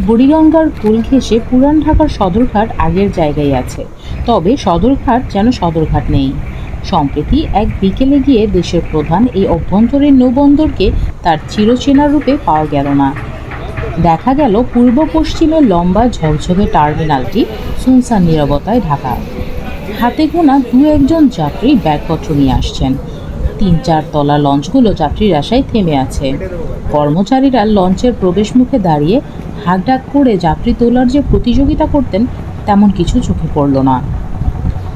বুড়িগঙ্গার কুল ঘেঁষে পুরান ঢাকার সদরঘাট আগের জায়গায় আছে। তবে সদরঘাট যেন সদরঘাট নেই। সম্প্রতি এক বিকেলে গিয়ে দেশের প্রধান এই অভ্যন্তরীণ নৌবন্দরকে তার চিরচেনা রূপে পাওয়া গেল না। দেখা গেল পূর্ব পশ্চিমে লম্বা ঝকঝকে টার্মিনালটি সুনসান নীরবতায় ঢাকা। হাতে গোনা দু একজন যাত্রী ব্যাগপত্র নিয়ে আসছেন। তিন চার তলা লঞ্চগুলো যাত্রীর আশায় থেমে আছে। কর্মচারীরা লঞ্চের প্রবেশ মুখে দাঁড়িয়ে হাঁকডাক করে যাত্রী তোলার যে প্রতিযোগিতা করতেন, তেমন কিছু চোখে পড়ল না।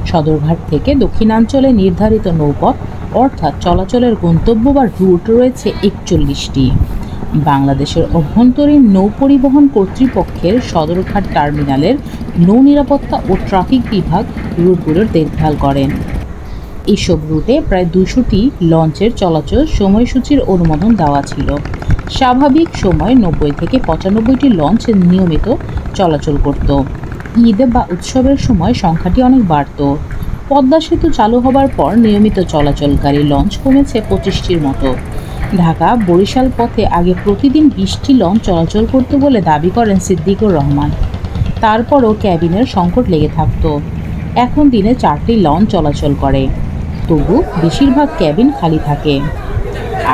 সদরঘাট থেকে দক্ষিণাঞ্চলে নির্ধারিত নৌপথ, অর্থাৎ চলাচলের গন্তব্য বা রুট রয়েছে একচল্লিশটি। বাংলাদেশের অভ্যন্তরীণ নৌ পরিবহন কর্তৃপক্ষের সদরঘাট টার্মিনালের নৌ নিরাপত্তা ও ট্রাফিক বিভাগ রুটগুলোর দেখভাল করেন। এইসব রুটে প্রায় দুশোটি লঞ্চের চলাচল সময়সূচির অনুমোদন দেওয়া ছিল। স্বাভাবিক সময় নব্বই থেকে পঁচানব্বইটি লঞ্চ নিয়মিত চলাচল করত। ঈদ বা উৎসবের সময় সংখ্যাটি অনেক বাড়ত। পদ্মা সেতু চালু হবার পর নিয়মিত চলাচলকারী লঞ্চ কমেছে পঁচিশটির মতো। ঢাকা, বরিশাল পথে আগে প্রতিদিন বিশটি লঞ্চ চলাচল করত বলে দাবি করেন সিদ্দিকুর রহমান। তারপরও ক্যাবিনের সংকট লেগে থাকত। এখন দিনে চারটি লঞ্চ চলাচল করে। তবু বেশিরভাগ ক্যাবিন খালি থাকে।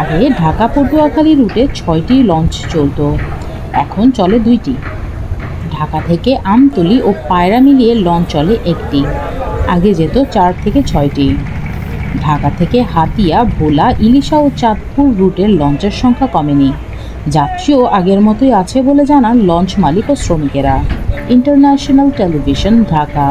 আগে ঢাকা পটুয়াখালী রুটে ছয়টি লঞ্চ চলতো, এখন চলে দুইটি। ঢাকা থেকে আমতলি ও পায়রা মিলিয়ে লঞ্চ চলে একটি, আগে যেত চার থেকে ছয়টি। ঢাকা থেকে হাতিয়া, ভোলা, ইলিশা ও চাঁদপুর রুটের লঞ্চের সংখ্যা কমেনি। যাত্রীও আগের মতোই আছে বলে জানান লঞ্চ মালিক ও শ্রমিকেরা। International television, Dhaka.